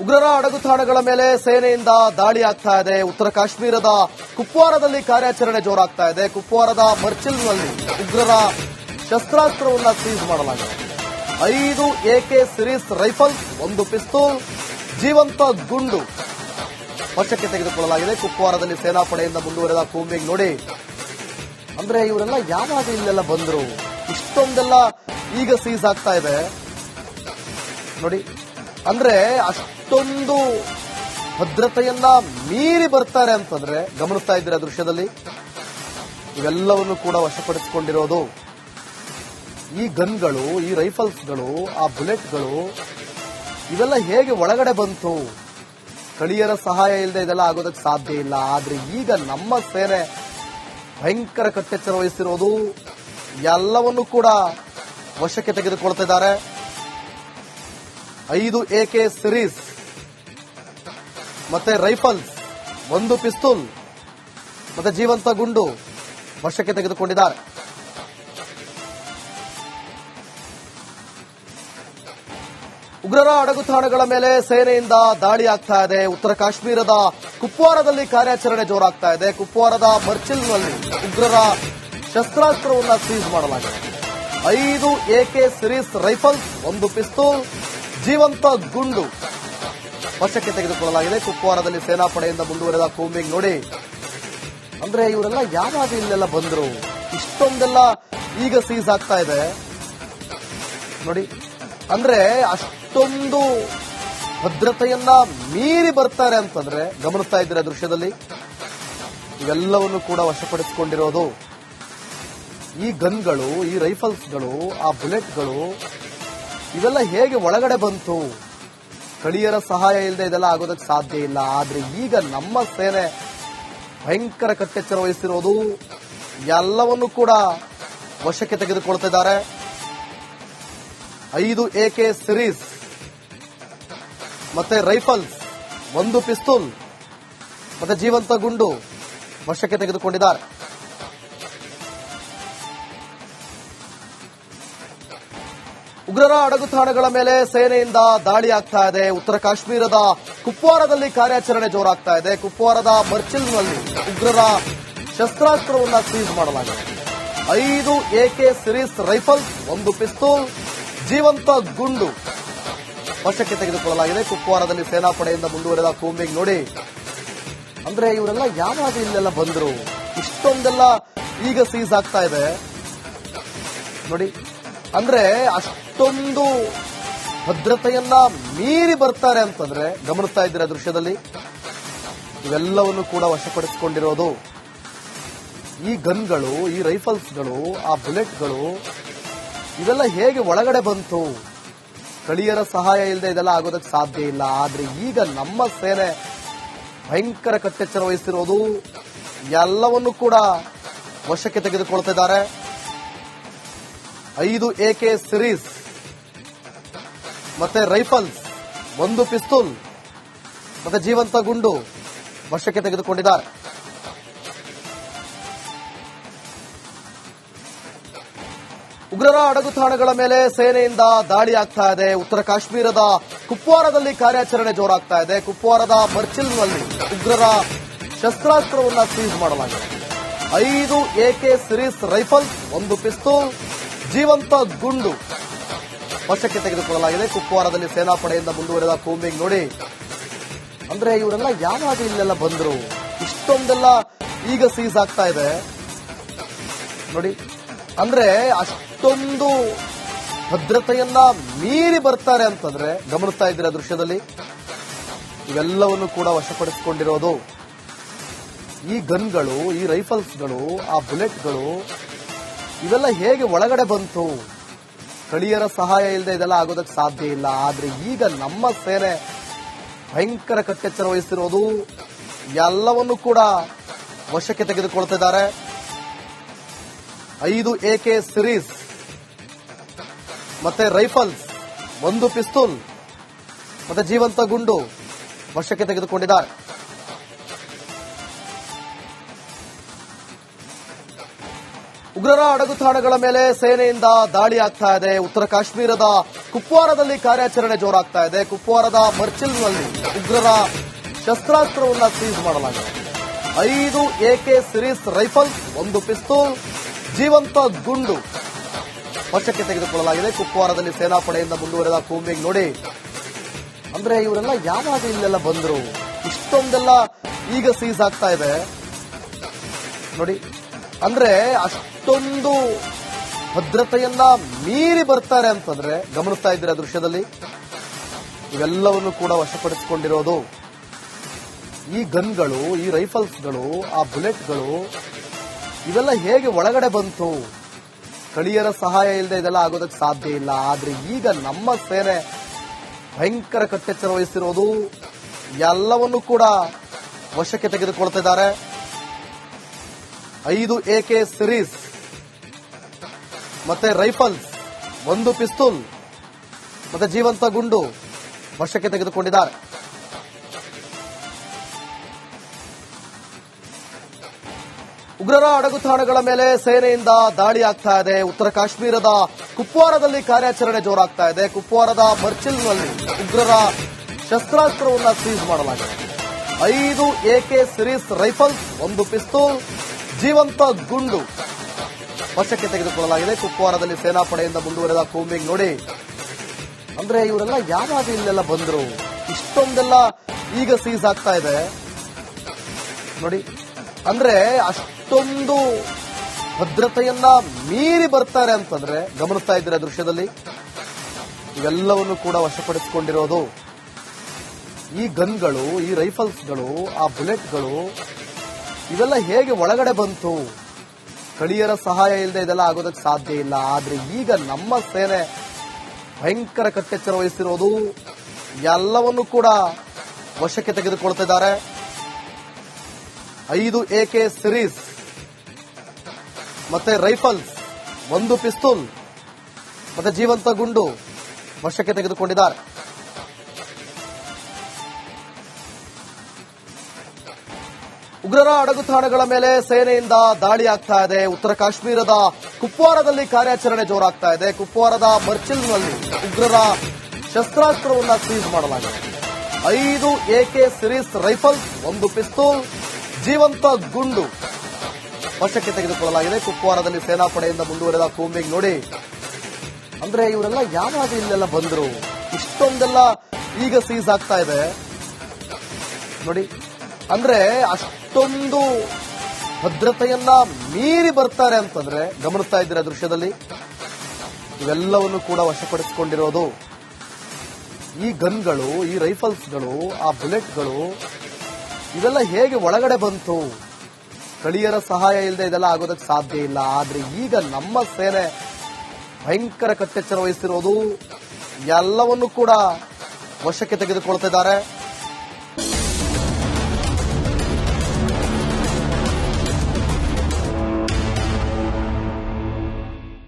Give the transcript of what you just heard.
ಉಗ್ರರ ಅಡಗುತಾಣಗಳ ಮೇಲೆ ಸೇನೆಯಿಂದ ದಾಳಿ ಆಗ್ತಾ ಇದೆ. ಉತ್ತರ ಕಾಶ್ಮೀರದ ಕುಪ್ವಾರದಲ್ಲಿ ಕಾರ್ಯಾಚರಣೆ ಜೋರಾಗ್ತಾ ಇದೆ. ಕುಪ್ವಾರದ ಮರ್ಚಿಲ್ನಲ್ಲಿ ಉಗ್ರರ ಶಸ್ತ್ರಾಸ್ತ್ರವನ್ನು ಸೀಸ್ ಮಾಡಲಾಗಿದೆ. ಐದು ಎಕೆ ಸಿರೀಸ್ ರೈಫಲ್, ಒಂದು ಪಿಸ್ತೂಲ್, ಜೀವಂತ ಗುಂಡು ವಶಕ್ಕೆ ತೆಗೆದುಕೊಳ್ಳಲಾಗಿದೆ. ಕುಪ್ವಾರದಲ್ಲಿ ಸೇನಾಪಡೆಯಿಂದ ಮುಂದುವರೆದ ಕೂಂಬಿಂಗ್ ನೋಡಿ. ಅಂದ್ರೆ ಇವರೆಲ್ಲ ಯಾವಾಗ ಇಲ್ಲೆಲ್ಲ ಬಂದ್ರು? ಇಷ್ಟೊಂದೆಲ್ಲ ಈಗ ಸೀಸ್ ಆಗ್ತಾ ಇದೆ. ನೋಡಿ, ಅಂದ್ರೆ ಅಷ್ಟೊಂದು ಭದ್ರತೆಯನ್ನ ಮೀರಿ ಬರ್ತಾರೆ ಅಂತಂದ್ರೆ ಗಮನಿಸ್ತಾ ಇದ್ದೀರಾ ದೃಶ್ಯದಲ್ಲಿ? ಇವೆಲ್ಲವನ್ನು ಕೂಡ ವಶಪಡಿಸಿಕೊಂಡಿರೋದು ಈ ಗನ್ಗಳು, ಈ ರೈಫಲ್ಸ್ಗಳು, ಆ ಬುಲೆಟ್ಗಳು, ಇವೆಲ್ಲ ಹೇಗೆ ಒಳಗಡೆ ಬಂತು? ಸ್ಥಳೀಯರ ಸಹಾಯ ಇಲ್ಲದೆ ಇದೆಲ್ಲ ಆಗೋದಕ್ಕೆ ಸಾಧ್ಯ ಇಲ್ಲ. ಆದ್ರೆ ಈಗ ನಮ್ಮ ಸೇನೆ ಭಯಂಕರ ಕಟ್ಟೆಚ್ಚರ ವಹಿಸಿರೋದು ಎಲ್ಲವನ್ನು ಕೂಡ ವಶಕ್ಕೆ ತೆಗೆದುಕೊಳ್ತಿದ್ದಾರೆ ಐದು ಎಕೆ ಸಿರೀಸ್ ಮತ್ತೆ ರೈಫಲ್, ಒಂದು ಪಿಸ್ತೂಲ್, ಮತ್ತೆ ಜೀವಂತ ಗುಂಡು ವಶಕ್ಕೆ ತೆಗೆದುಕೊಂಡಿದ್ದಾರೆ. ಉಗ್ರರ ಅಡಗುತಾಣಗಳ ಮೇಲೆ ಸೇನೆಯಿಂದ ದಾಳಿ ಆಗ್ತಾ ಇದೆ. ಉತ್ತರ ಕಾಶ್ಮೀರದ ಕುಪ್ವಾರದಲ್ಲಿ ಕಾರ್ಯಾಚರಣೆ ಜೋರಾಗ್ತಾ ಇದೆ. ಕುಪ್ವಾರದ ಮರ್ಚಿಲ್ನಲ್ಲಿ ಉಗ್ರರ ಶಸ್ತ್ರಾಸ್ತ್ರವನ್ನು ಸೀಸ್ ಮಾಡಲಾಗಿದೆ. ಐದು ಎಕೆ ಸಿರೀಸ್ ರೈಫಲ್ಸ್, ಒಂದು ಪಿಸ್ತೂಲ್, ಜೀವಂತ ಗುಂಡು ವಶಕ್ಕೆ ತೆಗೆದುಕೊಳ್ಳಲಾಗಿದೆ. ಕುಪ್ವಾರದಲ್ಲಿ ಸೇನಾಪಡೆಯಿಂದ ಮುಂದುವರೆದ ಕೂಂಬಿಂಗ್ ನೋಡಿ. ಅಂದ್ರೆ ಇವರೆಲ್ಲ ಯಾವಾಗ ಇಲ್ಲೆಲ್ಲ ಬಂದ್ರು? ಇಷ್ಟೊಂದೆಲ್ಲ ಈಗ ಸೀಸ್ ಆಗ್ತಾ ಇದೆ. ನೋಡಿ, ಅಂದ್ರೆ ಅಷ್ಟೊಂದು ಭದ್ರತೆಯನ್ನ ಮೀರಿ ಬರ್ತಾರೆ ಅಂತಂದ್ರೆ ಗಮನಿಸ್ತಾ ಇದ್ರೆ ದೃಶ್ಯದಲ್ಲಿ? ಇವೆಲ್ಲವನ್ನು ಕೂಡ ವಶಪಡಿಸಿಕೊಂಡಿರೋದು. ಈ ಗನ್ಗಳು ಈ ರೈಫಲ್ಸ್ಗಳು ಆ ಬುಲೆಟ್ಗಳು ಇವೆಲ್ಲ ಹೇಗೆ ಒಳಗಡೆ ಬಂತು? ಸ್ಥಳೀಯರ ಸಹಾಯ ಇಲ್ಲದೆ ಇದೆಲ್ಲ ಆಗೋದಕ್ಕೆ ಸಾಧ್ಯ ಇಲ್ಲ. ಆದ್ರೆ ಈಗ ನಮ್ಮ ಸೇನೆ ಭಯಂಕರ ಕಟ್ಟೆಚ್ಚರ ವಹಿಸಿರೋದು ಎಲ್ಲವನ್ನು ಕೂಡ ವಶಕ್ಕೆ ತೆಗೆದುಕೊಳ್ತಿದ್ದಾರೆ ಐದು ಎ ಕೆ ಸಿರೀಸ್ ಮತ್ತೆ ರೈಫಲ್ಸ್ ಒಂದು ಪಿಸ್ತೂಲ್ ಮತ್ತೆ ಜೀವಂತ ಗುಂಡು ವಶಕ್ಕೆ ತೆಗೆದುಕೊಂಡಿದ್ದಾರೆ. ಉಗ್ರರ ಅಡಗು ತಾಣಗಳ ಮೇಲೆ ಸೇನೆಯಿಂದ ದಾಳಿ ಆಗ್ತಾ ಇದೆ. ಉತ್ತರ ಕಾಶ್ಮೀರದ ಕುಪ್ವಾರದಲ್ಲಿ ಕಾರ್ಯಾಚರಣೆ ಜೋರಾಗ್ತಾ ಇದೆ. ಕುಪ್ವಾರದ ಮರ್ಚಿಲ್ನಲ್ಲಿ ಉಗ್ರರ ಶಸ್ತ್ರಾಸ್ತ್ರವನ್ನು ಸೀಸ್ ಮಾಡಲಾಗಿದೆ. ಐದು ಎಕೆ ಸಿರೀಸ್ ರೈಫಲ್ ಒಂದು ಪಿಸ್ತೂಲ್, ಜೀವಂತ ಗುಂಡು ವಶಕ್ಕೆ ತೆಗೆದುಕೊಳ್ಳಲಾಗಿದೆ. ಕುಪ್ವಾರದಲ್ಲಿ ಸೇನಾಪಡೆಯಿಂದ ಮುಂದುವರೆದ ಕೂಂಬಿಂಗ್ ನೋಡಿ. ಅಂದ್ರೆ ಇವರೆಲ್ಲ ಯಾವಾಗ ಇಲ್ಲೆಲ್ಲ ಬಂದ್ರು? ಇಷ್ಟೊಂದೆಲ್ಲ ಈಗ ಸೀಸ್ ಆಗ್ತಾ ಇದೆ. ನೋಡಿ. ಅಂದ್ರೆ ಅಷ್ಟೊಂದು ಭದ್ರತೆಯನ್ನ ಮೀರಿ ಬರ್ತಾರೆ ಅಂತಂದ್ರೆ ಗಮನಿಸ್ತಾ ಇದ್ದೀರಾ ದೃಶ್ಯದಲ್ಲಿ? ಇವೆಲ್ಲವನ್ನು ಕೂಡ ವಶಪಡಿಸಿಕೊಂಡಿರೋದು ಈ ಗನ್ಗಳು, ಈ ರೈಫಲ್ಸ್ಗಳು, ಆ ಬುಲೆಟ್ಗಳು, ಇವೆಲ್ಲ ಹೇಗೆ ಒಳಗಡೆ ಬಂತು? ಸ್ಥಳೀಯರ ಸಹಾಯ ಇಲ್ಲದೆ ಇದೆಲ್ಲ ಆಗೋದಕ್ಕೆ ಸಾಧ್ಯ ಇಲ್ಲ. ಆದ್ರೆ ಈಗ ನಮ್ಮ ಸೇನೆ ಭಯಂಕರ ಕಟ್ಟೆಚ್ಚರ ವಹಿಸಿರೋದು ಎಲ್ಲವನ್ನು ಕೂಡ ವಶಕ್ಕೆ ತೆಗೆದುಕೊಳ್ತಿದ್ದಾರೆ ಐದು ಎಕೆ ಸಿರೀಸ್ ಮತ್ತೆ ರೈಫಲ್ಸ್ ಒಂದು ಪಿಸ್ತೂಲ್ ಮತ್ತೆ ಜೀವಂತ ಗುಂಡು ವಶಕ್ಕೆ ತೆಗೆದುಕೊಂಡಿದ್ದಾರೆ. ಉಗ್ರರ ಅಡಗುತಾಣಗಳ ಮೇಲೆ ಸೇನೆಯಿಂದ ದಾಳಿ ಆಗ್ತಾ ಇದೆ. ಉತ್ತರ ಕಾಶ್ಮೀರದ ಕುಪ್ವಾರದಲ್ಲಿ ಕಾರ್ಯಾಚರಣೆ ಜೋರಾಗ್ತಾ ಇದೆ. ಕುಪ್ವಾರದ ಮರ್ಚಿಲ್ನಲ್ಲಿ ಉಗ್ರರ ಶಸ್ತ್ರಾಸ್ತ್ರವನ್ನು ಸೀಸ್ ಮಾಡಲಾಗಿದೆ. ಐದು ಎಕೆ ಸಿರೀಸ್ ರೈಫಲ್ಸ್ ಒಂದು ಪಿಸ್ತೂಲ್ ಜೀವಂತ ಗುಂಡು ವಶಕ್ಕೆ ತೆಗೆದುಕೊಳ್ಳಲಾಗಿದೆ. ಕುಪ್ವಾರದಲ್ಲಿ ಸೇನಾಪಡೆಯಿಂದ ಮುಂದುವರೆದ ಕೂಂಬಿಂಗ್ ನೋಡಿ. ಅಂದ್ರೆ ಇವರೆಲ್ಲ ಯಾವಾಗ ಇಲ್ಲೆಲ್ಲ ಬಂದ್ರು? ಇಷ್ಟೊಂದೆಲ್ಲ ಈಗ ಸೀಸ್ ಆಗ್ತಾ ಇದೆ. ನೋಡಿ, ಅಂದ್ರೆ ಅಷ್ಟೊಂದು ಭದ್ರತೆಯನ್ನ ಮೀರಿ ಬರ್ತಾರೆ ಅಂತಂದ್ರೆ ಗಮನಿಸ್ತಾ ಇದ್ದೀರಾ ದೃಶ್ಯದಲ್ಲಿ? ಇವೆಲ್ಲವನ್ನು ಕೂಡ ವಶಪಡಿಸಿಕೊಂಡಿರೋದು. ಈ ಗನ್ಗಳು, ಈ ರೈಫಲ್ಸ್ಗಳು ಆ ಬುಲೆಟ್ಗಳು ಇವೆಲ್ಲ ಹೇಗೆ ಒಳಗಡೆ ಬಂತು? ಸ್ಥಳೀಯರ ಸಹಾಯ ಇಲ್ಲದೆ ಇದೆಲ್ಲ ಆಗೋದಕ್ಕೆ ಸಾಧ್ಯ ಇಲ್ಲ. ಆದ್ರೆ ಈಗ ನಮ್ಮ ಸೇನೆ ಭಯಂಕರ ಕಟ್ಟೆಚ್ಚರ ವಹಿಸಿರೋದು ಎಲ್ಲವನ್ನು ಕೂಡ ವಶಕ್ಕೆ ತೆಗೆದುಕೊಳ್ತಿದ್ದಾರೆ. ಐದು ಎಕೆ ಸಿರೀಸ್ ಮತ್ತೆ ರೈಫಲ್ಸ್, ಒಂದು ಪಿಸ್ತೂಲ್ ಮತ್ತೆ ಜೀವಂತ ಗುಂಡು ವಶಕ್ಕೆ ತೆಗೆದುಕೊಂಡಿದ್ದಾರೆ. ಉಗ್ರರ ಅಡಗುತಾಣಗಳ ಮೇಲೆ ಸೇನೆಯಿಂದ ದಾಳಿ ಆಗ್ತಾ ಇದೆ. ಉತ್ತರ ಕಾಶ್ಮೀರದ ಕುಪ್ವಾರದಲ್ಲಿ ಕಾರ್ಯಾಚರಣೆ ಜೋರಾಗ್ತಾ ಇದೆ. ಕುಪ್ವಾರದ ಮರ್ಚಿಲ್ನಲ್ಲಿ ಉಗ್ರರ ಶಸ್ತ್ರಾಸ್ತ್ರವನ್ನು ಸೀಸ್ ಮಾಡಲಾಗಿದೆ. ಐದು ಎಕೆ ಸಿರೀಸ್ ರೈಫಲ್ ಒಂದು ಪಿಸ್ತೂಲ್, ಜೀವಂತ ಗುಂಡು ವಶಕ್ಕೆ ತೆಗೆದುಕೊಳ್ಳಲಾಗಿದೆ. ಕುಪ್ವಾರದಲ್ಲಿ ಸೇನಾಪಡೆಯಿಂದ ಮುಂದುವರೆದ ಕೂಂಬಿಂಗ್ ನೋಡಿ. ಅಂದ್ರೆ ಇವರೆಲ್ಲ ಯಾವಾಗ ಇಲ್ಲೆಲ್ಲ ಬಂದ್ರು? ಇಷ್ಟೊಂದೆಲ್ಲ ಈಗ ಸೀಸ್ ಆಗ್ತಾ ಇದೆ. ನೋಡಿ, ಅಂದ್ರೆ ಅಷ್ಟೊಂದು ಭದ್ರತೆಯನ್ನ ಮೀರಿ ಬರ್ತಾರೆ ಅಂತಂದ್ರೆ ಗಮನಿಸ್ತಾ ಇದ್ದೀರಾ ದೃಶ್ಯದಲ್ಲಿ? ಇವೆಲ್ಲವನ್ನು ಕೂಡ ವಶಪಡಿಸಿಕೊಂಡಿರೋದು ಈ ಗನ್ಗಳು, ಈ ರೈಫಲ್ಸ್ಗಳು, ಆ ಬುಲೆಟ್ಗಳು, ಇವೆಲ್ಲ ಹೇಗೆ ಒಳಗಡೆ ಬಂತು? ಸ್ಥಳೀಯರ ಸಹಾಯ ಇಲ್ಲದೆ ಇದೆಲ್ಲ ಆಗೋದಕ್ಕೆ ಸಾಧ್ಯ ಇಲ್ಲ. ಆದ್ರೆ ಈಗ ನಮ್ಮ ಸೇನೆ ಭಯಂಕರ ಕಟ್ಟೆಚ್ಚರ ವಹಿಸಿರೋದು ಎಲ್ಲವನ್ನು ಕೂಡ ವಶಕ್ಕೆ ತೆಗೆದುಕೊಳ್ತಿದ್ದಾರೆ ಐದು ಎಕೆ ಸಿರೀಸ್ ಮತ್ತೆ ರೈಫಲ್, ಒಂದು ಪಿಸ್ತೂಲ್, ಮತ್ತೆ ಜೀವಂತ ಗುಂಡು ವಶಕ್ಕೆ ತೆಗೆದುಕೊಂಡಿದ್ದಾರೆ. ಉಗ್ರರ ಅಡಗುತಾಣಗಳ ಮೇಲೆ ಸೇನೆಯಿಂದ ದಾಳಿ ಆಗ್ತಾ ಇದೆ. ಉತ್ತರ ಕಾಶ್ಮೀರದ ಕುಪ್ವಾರದಲ್ಲಿ ಕಾರ್ಯಾಚರಣೆ ಜೋರಾಗ್ತಾ ಇದೆ. ಕುಪ್ವಾರದ ಮರ್ಚಿಲ್ನಲ್ಲಿ ಉಗ್ರರ ಶಸ್ತ್ರಾಸ್ತ್ರವನ್ನು ಸೀಸ್ ಮಾಡಲಾಗಿದೆ. ಐದು ಎಕೆ ಸಿರೀಸ್ ರೈಫಲ್ಸ್, ಒಂದು ಪಿಸ್ತೂಲ್, ಜೀವಂತ ಗುಂಡು ವಶಕ್ಕೆ ತೆಗೆದುಕೊಳ್ಳಲಾಗಿದೆ. ಕುಪ್ವಾರದಲ್ಲಿ ಸೇನಾಪಡೆಯಿಂದ ಮುಂದುವರೆದ ಕೂಂಬಿಂಗ್ ನೋಡಿ. ಅಂದ್ರೆ ಇವರೆಲ್ಲ ಯಾವಾಗ ಇಲ್ಲೆಲ್ಲ ಬಂದ್ರು? ಇಷ್ಟೊಂದೆಲ್ಲ ಈಗ ಸೀಸ್ ಆಗ್ತಾ ಇದೆ. ನೋಡಿ, ಅಂದ್ರೆ ಅಷ್ಟೊಂದು ಭದ್ರತೆಯನ್ನ ಮೀರಿ ಬರ್ತಾರೆ ಅಂತಂದ್ರೆ ಗಮನಿಸ್ತಾ ಇದ್ದೀರಾ ದೃಶ್ಯದಲ್ಲಿ? ಇವೆಲ್ಲವನ್ನು ಕೂಡ ವಶಪಡಿಸಿಕೊಂಡಿರೋದು ಈ ಗನ್ಗಳು, ಈ ರೈಫಲ್ಸ್ಗಳು ಆ ಬುಲೆಟ್ಗಳು, ಇವೆಲ್ಲ ಹೇಗೆ ಒಳಗಡೆ ಬಂತು? ಸ್ಥಳೀಯರ ಸಹಾಯ ಇಲ್ಲದೆ ಇದೆಲ್ಲ ಆಗೋದಕ್ಕೆ ಸಾಧ್ಯ ಇಲ್ಲ. ಆದ್ರೆ ಈಗ ನಮ್ಮ ಸೇನೆ ಭಯಂಕರ ಕಟ್ಟೆಚ್ಚರ ವಹಿಸಿರೋದು ಎಲ್ಲವನ್ನು ಕೂಡ ವಶಕ್ಕೆ ತೆಗೆದುಕೊಳ್ತಿದ್ದಾರೆ ಐದು ಎಕೆ ಸಿರೀಸ್ ಮತ್ತೆ ರೈಫಲ್ಸ್ ಒಂದು ಪಿಸ್ತೂಲ್ ಮತ್ತೆ ಜೀವಂತ ಗುಂಡು ವಶಕ್ಕೆ ತೆಗೆದುಕೊಂಡಿದ್ದಾರೆ. ಉಗ್ರರ ಅಡಗುತಾಣಗಳ ಮೇಲೆ ಸೇನೆಯಿಂದ ದಾಳಿ ಆಗ್ತಾ ಇದೆ. ಉತ್ತರ ಕಾಶ್ಮೀರದ ಕುಪ್ವಾರದಲ್ಲಿ ಕಾರ್ಯಾಚರಣೆ ಜೋರಾಗ್ತಾ ಇದೆ. ಕುಪ್ವಾರದ ಮರ್ಚಿಲ್ನಲ್ಲಿ ಉಗ್ರರ ಶಸ್ತ್ರಾಸ್ತ್ರವನ್ನು ಸೀಸ್ ಮಾಡಲಾಗಿದೆ. ಐದು ಎಕೆ ಸಿರೀಸ್ ರೈಫಲ್ಸ್ ಒಂದು ಪಿಸ್ತೂಲ್, ಜೀವಂತ ಗುಂಡು ವಶಕ್ಕೆ ತೆಗೆದುಕೊಳ್ಳಲಾಗಿದೆ. ಕುಪ್ವಾರದಲ್ಲಿ ಸೇನಾಪಡೆಯಿಂದ ಮುಂದುವರೆದ ಕೂಂಬಿಂಗ್ ನೋಡಿ. ಅಂದ್ರೆ ಇವರೆಲ್ಲ ಯಾವಾಗ ಇಲ್ಲೆಲ್ಲ ಬಂದರು? ಇಷ್ಟೊಂದೆಲ್ಲ ಈಗ ಸೀಸ್ ಆಗ್ತಾ ಇದೆ. ನೋಡಿ, ಅಂದ್ರೆ ಅಷ್ಟೊಂದು ಭದ್ರತೆಯನ್ನ ಮೀರಿ ಬರ್ತಾರೆ ಅಂತಂದ್ರೆ ಗಮನಿಸ್ತಾ ಇದ್ದೀರ ದೃಶ್ಯದಲ್ಲಿ? ಇವೆಲ್ಲವನ್ನು ಕೂಡ ವಶಪಡಿಸಿಕೊಂಡಿರೋದು ಈ ಗನ್ಗಳು, ಈ ರೈಫಲ್ಸ್ಗಳು, ಆ ಬುಲೆಟ್ಗಳು, ಇವೆಲ್ಲ ಹೇಗೆ ಒಳಗಡೆ ಬಂತು? ಸ್ಥಳೀಯರ ಸಹಾಯ ಇಲ್ಲದೆ ಇದೆಲ್ಲ ಆಗೋದಕ್ಕೆ ಸಾಧ್ಯ ಇಲ್ಲ. ಆದ್ರೆ ಈಗ ನಮ್ಮ ಸೇನೆ ಭಯಂಕರ ಕಟ್ಟೆಚ್ಚರ ವಹಿಸಿರೋದು ಎಲ್ಲವನ್ನು ಕೂಡ ವಶಕ್ಕೆ ತೆಗೆದುಕೊಳ್ತಿದ್ದಾರೆ